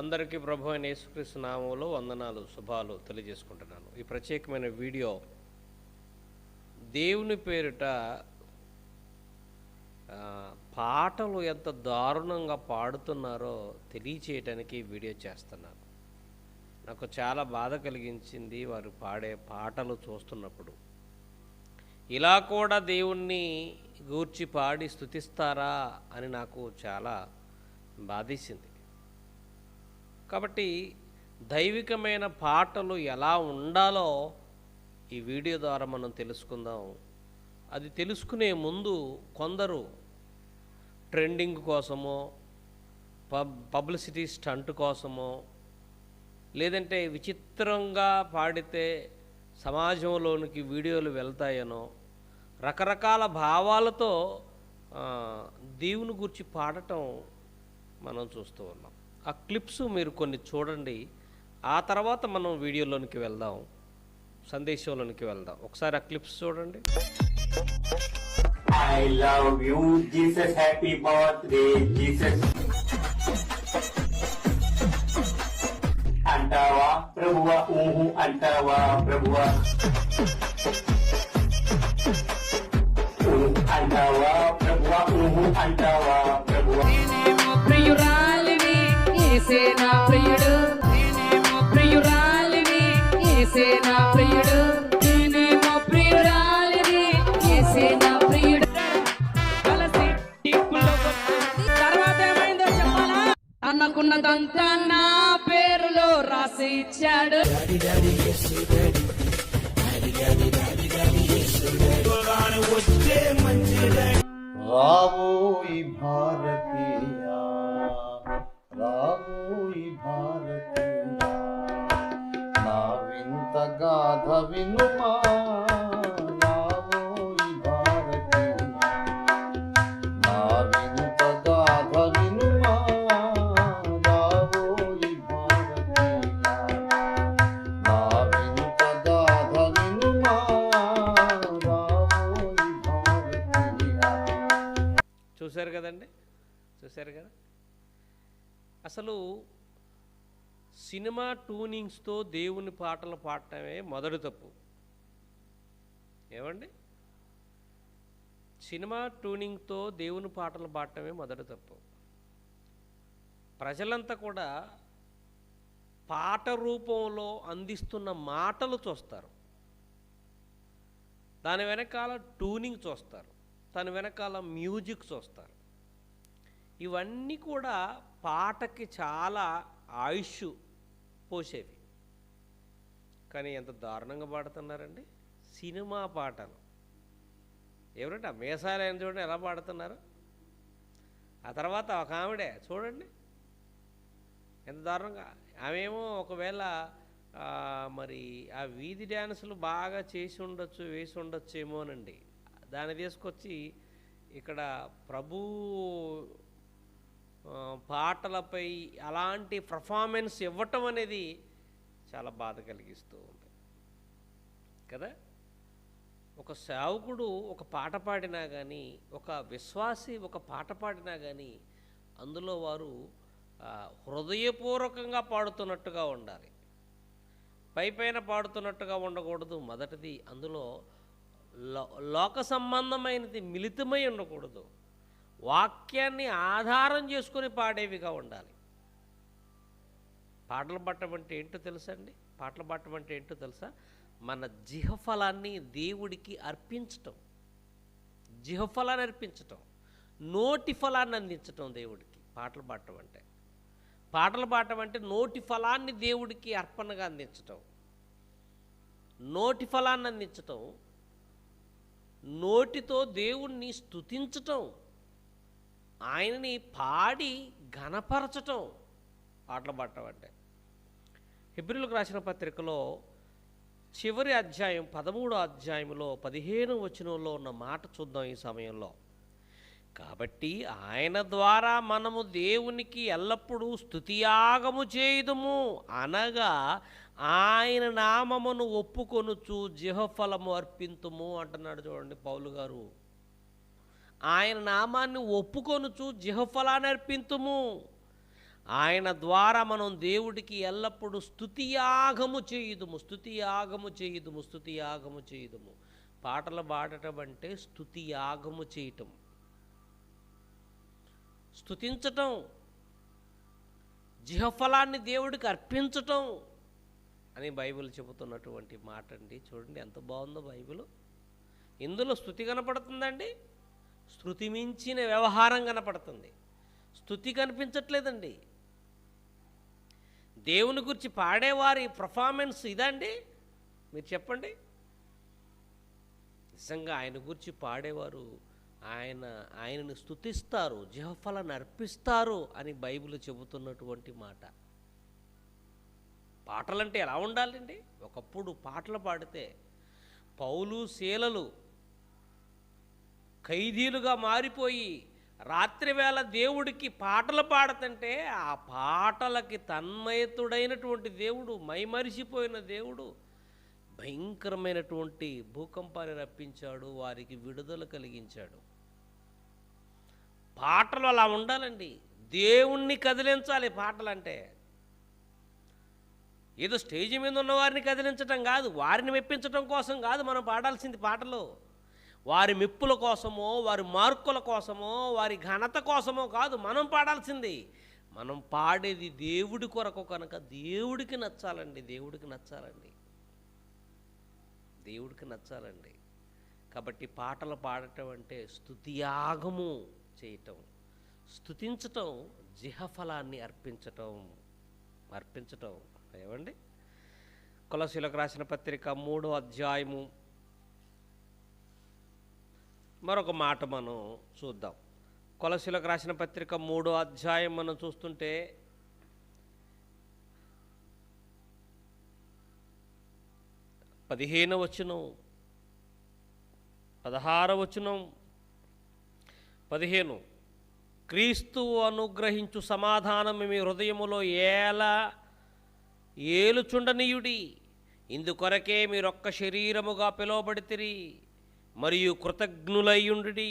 అందరికీ ప్రభు అయిన యేసుక్రీస్తు నామంలో వందనాలు శుభాలు తెలియజేసుకుంటున్నాను. ఈ ప్రత్యేకమైన వీడియో దేవుని పేరిట పాటలు ఎంత దారుణంగా పాడుతున్నారో తెలియచేయటానికి వీడియో చేస్తున్నాను. నాకు చాలా బాధ కలిగించింది వారు పాడే పాటలు చూస్తున్నప్పుడు. ఇలా కూడా దేవుణ్ణి గూర్చి పాడి స్థుతిస్తారా అని నాకు చాలా బాధేసింది. కాబట్టి దైవికమైన పాటలు ఎలా ఉండాలో ఈ వీడియో ద్వారా మనం తెలుసుకుందాం. అది తెలుసుకునే ముందు కొందరు ట్రెండింగ్ కోసమో పబ్ పబ్లిసిటీ స్టంట్ కోసమో లేదంటే విచిత్రంగా పాడితే సమాజంలోనికి వీడియోలు వెళ్తాయనో రకరకాల భావాలతో దేవుని గురించి పాడటం మనం చూస్తూ ఉన్నాం. ఆ క్లిప్స్ మీరు కొన్ని చూడండి. ఆ తర్వాత మనం వీడియోలోనికి వెళ్దాం. సందేశంలోనికి వెళ్దాం. ఒకసారి ఆ క్లిప్స్ చూడండి. I love you Jesus happy birthday Jesus అంటావా ప్రభువ ఊహు అంటావా ప్రభువ. అంటావా ప్రభువ ఊహు అంటావా. ఇచ్చాడు రావోయి భారతీయ రావోయి భారతీయ. నా వింత గాథ వినుమా చూశారు కదా? అసలు సినిమా ట్యూనింగ్స్తో దేవుని పాటలు పాడటమే మొదటి తప్పు. ఏమండి? సినిమా ట్యూనింగ్తో దేవుని పాటలు పాడటమే మొదటి తప్పు. ప్రజలంతా కూడా పాట రూపంలో అందిస్తున్న మాటలు చూస్తారు. దాని వెనకాల ట్యూనింగ్ చూస్తారు. దాని వెనకాల మ్యూజిక్ చూస్తారు. ఇవన్నీ కూడా పాటకి చాలా ఆయుష్ పోసేవి. కానీ ఎంత దారుణంగా పాడుతున్నారండి. సినిమా పాటలు. ఎవరంటే ఆ మేసాలయం చూడండి ఎలా పాడుతున్నారు? ఆ తర్వాత ఒక ఆవిడే చూడండి. ఎంత దారుణంగా. ఆమెమో ఒకవేళ మరి ఆ వీధి డ్యాన్సులు బాగా చేసి ఉండొచ్చు వేసి ఉండొచ్చేమోనండి. దాన్ని తీసుకొచ్చి ఇక్కడ ప్రభు పాటలపై అలాంటి పర్ఫార్మెన్స్ ఇవ్వటం అనేది చాలా బాధ కలిగిస్తూ ఉంది. కదా? ఒక సేవకుడు ఒక పాట పాడినా కానీ ఒక విశ్వాసి ఒక పాట పాడినా కానీ అందులో వారు హృదయపూర్వకంగా పాడుతున్నట్టుగా ఉండాలి. పై పైన పాడుతున్నట్టుగా ఉండకూడదు. మొదటిది అందులో లో- లోక సంబంధమైనది మిళితమై ఉండకూడదు. వాక్యాన్ని ఆధారం చేసుకొని పాడేవిగా ఉండాలి. పాటలు పాడటం అంటే ఏంటో తెలుసా అండి పాటలు పాడటం అంటే ఏంటో తెలుసా? మన జిహఫలాన్ని దేవుడికి అర్పించటం. జిహఫలాన్ని అర్పించటం. నోటి ఫలాన్ని అందించటం దేవుడికి పాటలు పాడటం అంటే. పాటలు పాడటం అంటే నోటి ఫలాన్ని దేవుడికి అర్పణగా అందించటం. నోటి ఫలాన్ని అందించటం. నోటితో దేవుణ్ణి స్తుతించటం. ఆయనని పాడి ఘనపరచటం పాటలు పాడటం అంటే హిబ్రిలకు రాసిన పత్రికలో చివరి అధ్యాయం పదమూడో అధ్యాయంలో పదిహేను వచనంలో ఉన్న మాట చూద్దాం ఈ సమయంలో. కాబట్టి ఆయన ద్వారా మనము దేవునికి ఎల్లప్పుడూ స్థుతియాగము చేయదుము అనగా ఆయన నామమును ఒప్పుకొనుచు జిహఫలము అర్పింతుము అంటున్నాడు చూడండి పౌలు గారు. ఆయన నామాన్ని ఒప్పుకొనుచు జిహఫలాన్ని అర్పింతుము ఆయన ద్వారా మనం దేవుడికి ఎల్లప్పుడూ స్తుతియాగము చేయుదుము స్తుతియాగము చేయుదుము స్తుతియాగము చేయుదుము. పాటలు పాడటం అంటే స్తుతియాగము చేయటం. స్థుతించటం జిహఫలాన్ని దేవుడికి అర్పించటం అని బైబిల్ చెబుతున్నటువంటి మాట అండి చూడండి ఎంత బాగుందో బైబిల్. ఇందులో స్థుతి కనపడుతుందండి? శృతి మించిన వ్యవహారం కనపడుతుంది. స్థుతి కనిపించట్లేదండి. దేవుని గురించి పాడేవారి పర్ఫార్మెన్స్ ఇదండి మీరు చెప్పండి. నిజంగా ఆయన గురించి పాడేవారు ఆయన ఆయనను స్థుతిస్తారు జహఫలను అర్పిస్తారు అని బైబిల్ చెబుతున్నటువంటి మాట. పాటలంటే ఎలా ఉండాలండి? ఒకప్పుడు పాటలు పాడితే పౌలు శీలలు ఖైదీలుగా మారిపోయి రాత్రివేళ దేవుడికి పాటలు పాడతంటే ఆ పాటలకి తన్మయతుడైనటువంటి దేవుడు మైమరిసిపోయిన దేవుడు భయంకరమైనటువంటి భూకంపాన్ని రప్పించాడు వారికి విడుదల కలిగించాడు. పాటలు అలా ఉండాలండి. దేవుణ్ణి కదిలించాలి పాటలంటే. ఏదో స్టేజ్ మీద ఉన్న వారిని కదిలించటం కాదు వారిని మెప్పించటం కోసం కాదు మనం పాడాల్సింది పాటలు. వారి మెప్పుల కోసమో వారి మార్కుల కోసమో వారి ఘనత కోసమో కాదు మనం పాడాల్సింది. మనం పాడేది దేవుడి కొరకు కనుక దేవుడికి నచ్చాలండి దేవుడికి నచ్చాలండి. దేవుడికి నచ్చాలండి. కాబట్టి పాటలు పాడటం అంటే స్థుతియాగము చేయటం స్థుతించటం జిహఫలాన్ని అర్పించటం అర్పించటం. ఏమండి? కులశీలకు రాసిన పత్రిక మూడో అధ్యాయము మరొక మాట మనం చూద్దాం. కొలసిలకు రాసిన పత్రిక మూడో అధ్యాయం మనం చూస్తుంటే పదిహేను వచనం పదహార వచనం పదిహేను క్రీస్తువు అనుగ్రహించు సమాధానం మీ హృదయములో ఎలా ఏలుచుండనీయుడి. ఇందుకొరకే మీరొక్క శరీరముగా పిలువబడితిరి. మరియు కృతజ్ఞులయ్యుండి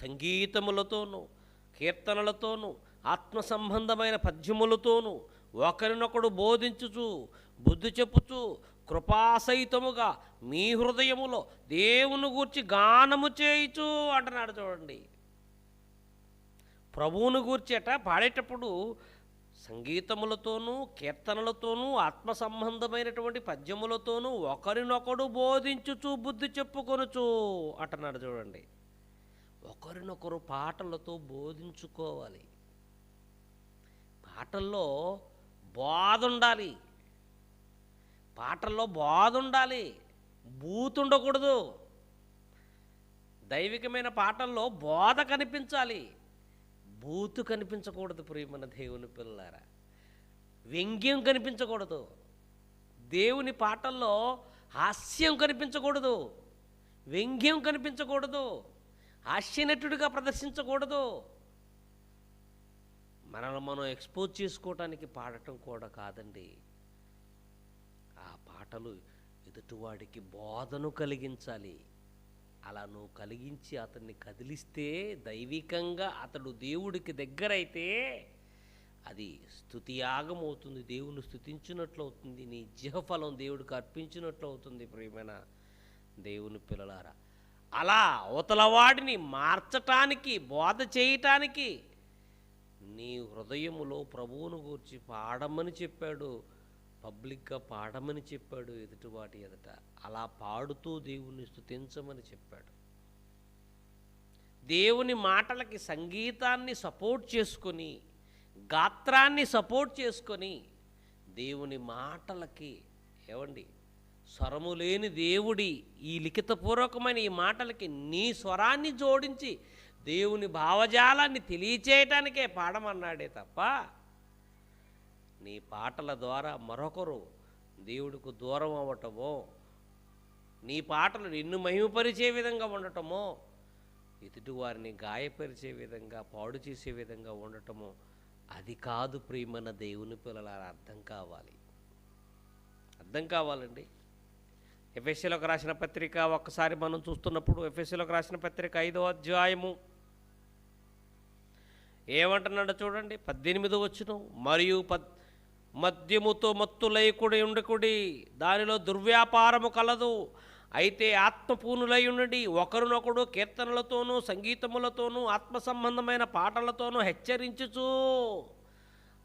సంగీతములతోనూ కీర్తనలతోనూ ఆత్మ సంబంధమైన పద్యములతోనూ ఒకరినొకడు బోధించుచు బుద్ధి చెప్పుచు కృపాసహితముగా మీ హృదయములో దేవుని గూర్చి గానము చేయుచు అంటున్నాడు చూడండి. ప్రభువును గూర్చేట పాడేటప్పుడు సంగీతములతోనూ కీర్తనలతోనూ ఆత్మ సంబంధమైనటువంటి పద్యములతోనూ ఒకరినొకడు బోధించుచు బుద్ధి చెప్పుకొనుచు అంటున్నాడు చూడండి. ఒకరినొకరు పాటలతో బోధించుకోవాలి. పాటల్లో బోధ ఉండాలి పాటల్లో బోధ ఉండాలి బూతుండకూడదు. దైవికమైన పాటల్లో బోధ కనిపించాలి. బూతు కనిపించకూడదు ప్రియమైన దేవుని పిల్లారా వ్యంగ్యం కనిపించకూడదు. దేవుని పాటల్లో హాస్యం కనిపించకూడదు. వ్యంగ్యం కనిపించకూడదు. హాస్యనటుడిగా ప్రదర్శించకూడదు. మనల్ని మనం ఎక్స్పోజ్ చేసుకోవటానికి పాడటం కూడా కాదండి. ఆ పాటలు ఎదుటివాడికి బోధను కలిగించాలి. అలా నువ్వు కలిగించి అతన్ని కదిలిస్తే దైవికంగా అతడు దేవుడికి దగ్గరైతే అది స్తుతియాగం అవుతుంది. దేవుని స్థుతించినట్లు అవుతుంది నీ జిహఫలం దేవుడికి అర్పించినట్లు అవుతుంది ప్రియమైన దేవుని పిల్లలారా. అలా అవతలవాడిని మార్చటానికి బోధ చేయటానికి నీ హృదయములో ప్రభువును గూర్చి పాడమని చెప్పాడు. పబ్లిక్గా పాడమని చెప్పాడు ఎదుటివాటి ఎదుట. అలా పాడుతూ దేవుణ్ణి స్తుతించమని చెప్పాడు. దేవుని మాటలకి సంగీతాన్ని సపోర్ట్ చేసుకొని గాత్రాన్ని సపోర్ట్ చేసుకొని దేవుని మాటలకి ఏమండి స్వరము లేని దేవుడి ఈ లిఖితపూర్వకమైన ఈ మాటలకి నీ స్వరాన్ని జోడించి దేవుని భావజాలాన్ని తెలియచేయటానికే పాడమన్నాడే తప్ప నీ పాటల ద్వారా మరొకరు దేవుడికి దూరం అవ్వటమో నీ పాటలు నిన్ను మహిమపరిచే విధంగా ఉండటమో ఎదుటివారిని గాయపరిచే విధంగా పాడు చేసే విధంగా ఉండటమో అది కాదు ప్రియమైన దేవుని పిల్లల అర్థం కావాలి. అర్థం కావాలండి. ఎఫ్ఎస్సీలోకి రాసిన పత్రిక ఒక్కసారి మనం చూస్తున్నప్పుడు ఎఫ్ఎస్సీలోకి రాసిన పత్రిక ఐదో అధ్యాయము ఏమంటున్నాడో చూడండి పద్దెనిమిది వచ్చిన మరియు పద్ మద్యముతో మత్తులైకుడి ఉండకుడి దానిలో దుర్వ్యాపారము కలదు. అయితే ఆత్మపూనులై ఉండండి. ఒకరినొకడు కీర్తనలతోనూ సంగీతములతోనూ ఆత్మ సంబంధమైన పాటలతోనూ హెచ్చరించుచు.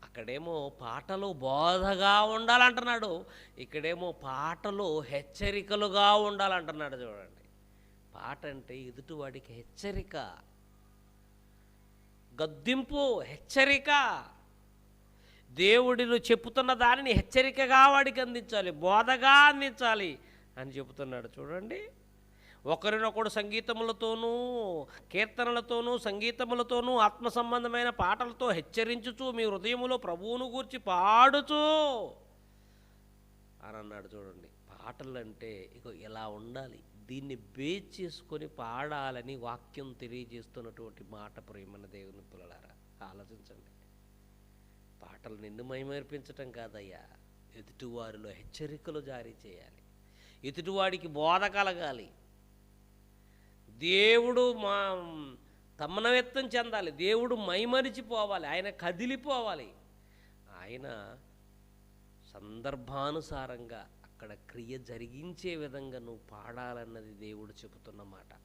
అక్కడేమో పాటలు బోధగా ఉండాలంటున్నాడు. ఇక్కడేమో పాటలు హెచ్చరికలుగా ఉండాలంటున్నాడు చూడండి. పాట అంటే ఎదుటివాడికి హెచ్చరిక. గద్దింపు హెచ్చరిక. దేవుడిలో చెప్పుతున్న దానిని హెచ్చరికగా వాడికి అందించాలి బోధగా అందించాలి అని చెబుతున్నాడు చూడండి. ఒకరినొకడు సంగీతములతోనూ కీర్తనలతోనూ సంగీతములతోనూ ఆత్మ సంబంధమైన పాటలతో హెచ్చరించుచు మీ హృదయములో ప్రభువును గూర్చి పాడుచు అని అన్నాడు చూడండి. పాటలు అంటే ఇక ఇలా ఉండాలి? దీన్ని బేస్ చేసుకొని పాడాలని వాక్యం తెలియజేస్తున్నటువంటి మాట ప్రేమన దేవుని పిల్లలారా ఆలోచించండి. పాటలు నిన్ను మైమర్పించటం కాదయ్యా. ఎదుటివారిలో హెచ్చరికలు జారీ చేయాలి. ఎదుటివాడికి బోధ కలగాలి. దేవుడు మా తమ్మనవెత్తం చెందాలి. దేవుడు మైమరిచిపోవాలి. ఆయన కదిలిపోవాలి. ఆయన సందర్భానుసారంగా అక్కడ క్రియ జరిగించే విధంగా నువ్వు పాడాలన్నది దేవుడు చెబుతున్న మాట.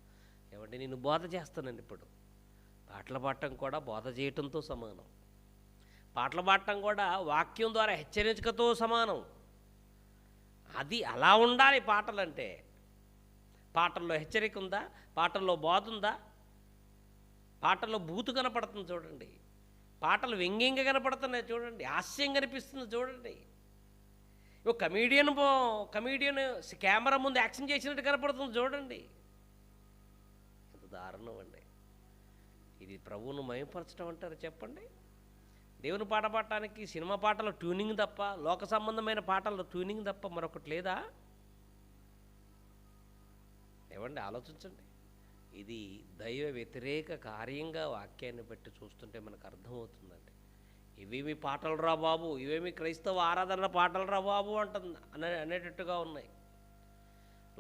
ఏమంటే నేను బోధ చేస్తానండి ఇప్పుడు. పాటలు పాడటం కూడా బోధ చేయటంతో సమానం. పాటలు పాడటం కూడా వాక్యం ద్వారా హెచ్చరికతో సమానం. అది అలా ఉండాలి పాటలంటే. పాటల్లో హెచ్చరిక ఉందా? పాటల్లో బోధ ఉందా? పాటల్లో బూతు కనపడుతుంది చూడండి. పాటలు వ్యంగ్యంగా కనపడుతున్నాయి చూడండి. హాస్యం కనిపిస్తుంది చూడండి. ఓ కమీడియన్ కమీడియన్ కెమెరా ముందు యాక్షన్ చేసినట్టు కనపడుతుంది చూడండి. ఎంత దారుణం అండి. ఇది ప్రభువును మయపరచడం అంటారు చెప్పండి. దేవుని పాట పాడటానికి సినిమా పాటల ట్యూనింగ్ తప్ప లోక సంబంధమైన పాటల ట్యూనింగ్ తప్ప మరొకటి లేదా? ఏమండి ఆలోచించండి. ఇది దైవ వ్యతిరేక కార్యంగా వాక్యాన్ని బట్టి చూస్తుంటే మనకు అర్థమవుతుందండి. ఇవేమి పాటలు రా బాబు ఇవేమి క్రైస్తవ ఆరాధన పాటలు రా బాబు అంటుంది అనే అనేటట్టుగా ఉన్నాయి.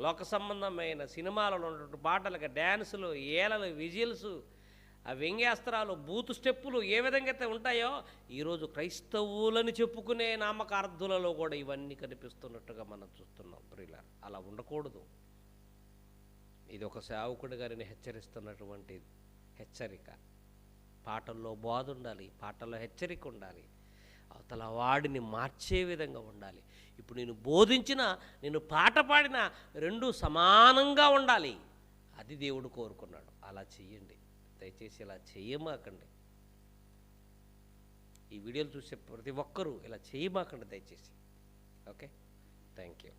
లోక సంబంధమైన సినిమాలలో ఉన్నటువంటి పాటలకు డ్యాన్సులు ఏలలు విజిల్స్ ఆ వ్యంగ్యాస్త్రాలు బూతు స్టెప్పులు ఏ విధంగా అయితే ఉంటాయో ఈరోజు క్రైస్తవులని చెప్పుకునే నామకార్థులలో కూడా ఇవన్నీ కనిపిస్తున్నట్టుగా మనం చూస్తున్నాం. ప్రియుల అలా ఉండకూడదు. ఇది ఒక సేవకుడు గారిని హెచ్చరిస్తున్నటువంటి హెచ్చరిక. పాటల్లో బోధ ఉండాలి పాటల్లో హెచ్చరిక ఉండాలి. అవతల వాడిని మార్చే విధంగా ఉండాలి. ఇప్పుడు నేను బోధించిన నేను పాట పాడిన రెండు సమానంగా ఉండాలి. అది దేవుడు కోరుకున్నాడు. అలా చెయ్యండి. దయచేసి ఇలా చేయమాకండి. ఈ వీడియోలు చూసే ప్రతి ఒక్కరూ ఇలా చేయమాకండి దయచేసి. ఓకే? Thank you